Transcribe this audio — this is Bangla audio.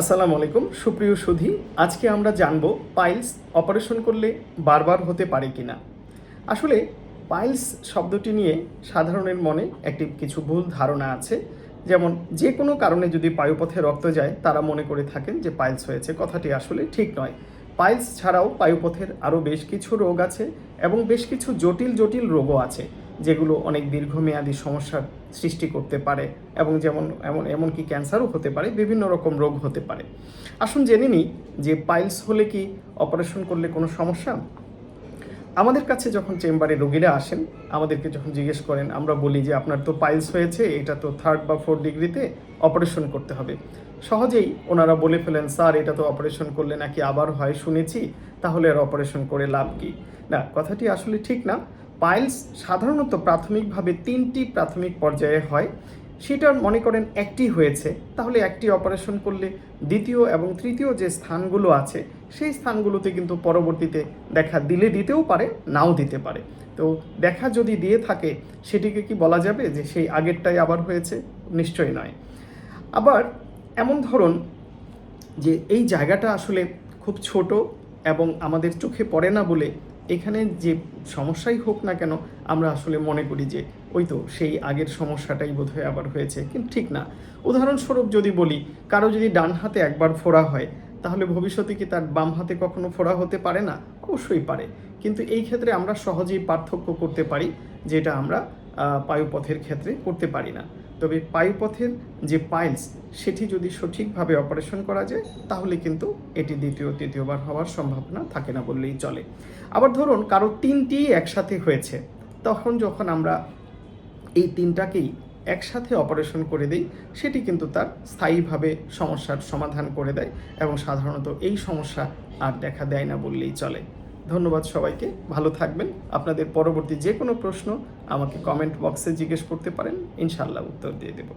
আসসালামু আলাইকুম, সুপ্রিয় সুধি। আজকে আমরা জানব পাইলস অপারেশন করলে বারবার হতে পারে কি না আসলে পাইলস শব্দটি নিয়ে সাধারণের মনে একটি কিছু ভুল ধারণা আছে। যেমন যে কোনো কারণে যদি পায়ুপথে রক্ত যায়, তারা মনে করে থাকেন যে পাইলস হয়েছে। কথাটি আসলে ঠিক নয়। পাইলস ছাড়াও পায়ুপথের আরও বেশ কিছু রোগ আছে এবং বেশ কিছু জটিল জটিল রোগও আছে। যেগুলো অনেক দীর্ঘমেয়াদী সমস্যার সৃষ্টি করতে পারে এবং যেমন, এমন, এমনকি ক্যান্সারও হতে পারে, বিভিন্ন রকম রোগ হতে পারে। আসুন জেনে নিই যে পাইলস হলে কি অপারেশন করলে কোনো সমস্যা? আমাদের কাছে যখন চেম্বারে রোগীরা আসেন, আমাদেরকে যখন জিজ্ঞেস করেন, আমরা বলি যে আপনার তো পাইলস হয়েছে, এটা তো থার্ড বা ফোর্থ ডিগ্রিতে অপারেশন করতে হবে। সহজেই ওনারা বলে ফেলেন, স্যার, এটা তো অপারেশন করলে নাকি আবার হয়, শুনেছি, তাহলে আর অপারেশন করে লাভ কি? না, কথাটি আসলে ঠিক না। পাইলস সাধারণত প্রাথমিকভাবে তিনটি প্রাথমিক পর্যায়ে হয়। সেটা মনে করেন একটি হয়েছে। তাহলে একটি অপারেশন করলে দ্বিতীয় এবং তৃতীয় যে স্থানগুলো আছে, সেই স্থানগুলোতে কিন্তু পরবর্তীতে দেখা দিলে দিতেও পারে, নাও দিতে পারে। তো দেখা যদি দিয়ে থাকে, সেটিকে কি বলা যাবে যে সেই আগেরটাই আবার হয়েছে? নিশ্চয়ই নয়। আবার এমন ধরুন যে এই জায়গাটা আসলে খুব ছোট এবং আমাদের চোখে পড়ে না বলে এখানে যে সমস্যাই হোক না কেন, আমরা আসলে মনে করি যে, ওই তো সেই আগের সমস্যাটাই বোধহয় আবার হয়েছে। কিন্তু ঠিক না। উদাহরণস্বরূপ যদি বলি, কারও যদি ডান হাতে একবার ফোড়া হয়, তাহলে ভবিষ্যতে কি তার বাম হাতে কখনো ফোড়া হতে পারে না? অবশ্যই পারে। কিন্তু এই ক্ষেত্রে আমরা সহজেই পার্থক্য করতে পারি, যেটা আমরা পায়ুপথের ক্ষেত্রে করতে পারি না। তবে পায়ুপথের যে পাইলস, সেটি যদি সঠিকভাবে অপারেশন করা যায়, তাহলে কিন্তু এটি দ্বিতীয় তৃতীয়বার হওয়ার সম্ভাবনা থাকে না বললেই চলে। আবার ধরুন, কারও তিনটি একসাথে হয়েছে, তখন যখন আমরা এই তিনটাকেই একসাথে অপারেশন করে দিই, সেটি কিন্তু তার স্থায়ীভাবে সমস্যার সমাধান করে দেয় এবং সাধারণত এই সমস্যা আর দেখা দেয় না বললেই চলে। ধন্যবাদ সবাইকে, ভালো থাকবেন। আপনাদের পরবর্তী যে কোনো প্রশ্ন আমাকে কমেন্ট বক্সে জিজ্ঞেস করতে পারেন ইনশাল্লাহ উত্তর দিয়ে দেবো।